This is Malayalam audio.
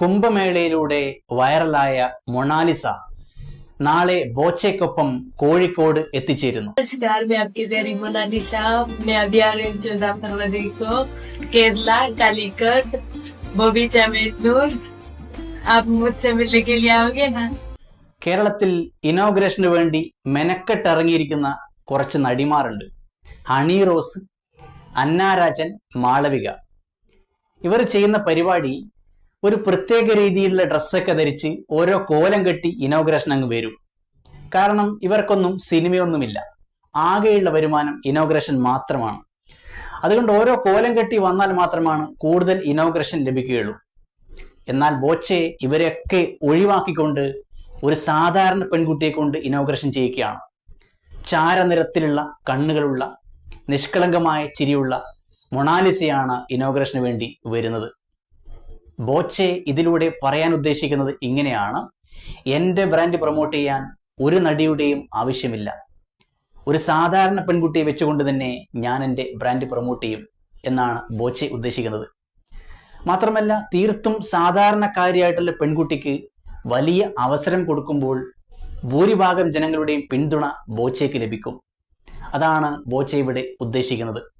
കുംഭമേളയിലൂടെ വൈറലായ മൊണാലിസ നാളെ ബോച്ചയ്ക്കൊപ്പം കോഴിക്കോട് എത്തിച്ചേരുന്നു. കേരളത്തിൽ ഇനോഗ്രേഷന് വേണ്ടി മെനക്കെട്ടിറങ്ങിയിരിക്കുന്ന കുറച്ച് നടിമാരുണ്ട്. ഹണി റോസ് അന്നാരാജൻ മാളവിക. ഇവർ ചെയ്യുന്ന പരിപാടി ഒരു പ്രത്യേക രീതിയിലുള്ള ഡ്രസ്സൊക്കെ ധരിച്ച് ഓരോ കോലം കെട്ടി ഇനോഗ്രേഷൻ അങ്ങ് വരും. കാരണം ഇവർക്കൊന്നും സിനിമയൊന്നുമില്ല. ആകെയുള്ള വരുമാനം ഇനോഗ്രേഷൻ മാത്രമാണ്. അതുകൊണ്ട് ഓരോ കോലം കെട്ടി വന്നാൽ മാത്രമാണ് കൂടുതൽ ഇനോഗ്രേഷൻ ലഭിക്കുകയുള്ളൂ. എന്നാൽ ബോച്ചെ ഇവരെയൊക്കെ ഒഴിവാക്കിക്കൊണ്ട് ഒരു സാധാരണ പെൺകുട്ടിയെ കൊണ്ട് ഇനോഗ്രേഷൻ ചെയ്യിക്കുകയാണ് ചാരനിറത്തിലുള്ള കണ്ണുകളുള്ള നിഷ്കളങ്കമായ ചിരിയുള്ള മൊണാലിസയാണ് ഇനോഗ്രേഷന് വേണ്ടി വരുന്നത്. ബോച്ചെ ഇതിലൂടെ പറയാൻ ഉദ്ദേശിക്കുന്നത് ഇങ്ങനെയാണ്. എന്റെ ബ്രാൻഡ് പ്രൊമോട്ട് ചെയ്യാൻ ഒരു നടിയുടെയും ആവശ്യമില്ല. ഒരു സാധാരണ പെൺകുട്ടിയെ വെച്ചുകൊണ്ട് തന്നെ ഞാൻ എന്റെ ബ്രാൻഡ് പ്രൊമോട്ട് ചെയ്യും എന്നാണ് ബോച്ചെ ഉദ്ദേശിക്കുന്നത്. മാത്രമല്ല തീർത്തും സാധാരണക്കാരിയായിട്ടുള്ള പെൺകുട്ടിക്ക് വലിയ അവസരം കൊടുക്കുമ്പോൾ ഭൂരിഭാഗം ജനങ്ങളുടെയും പിന്തുണ ബോച്ചയ്ക്ക് ലഭിക്കും. അതാണ് ബോച്ചെ ഇവിടെ ഉദ്ദേശിക്കുന്നത്.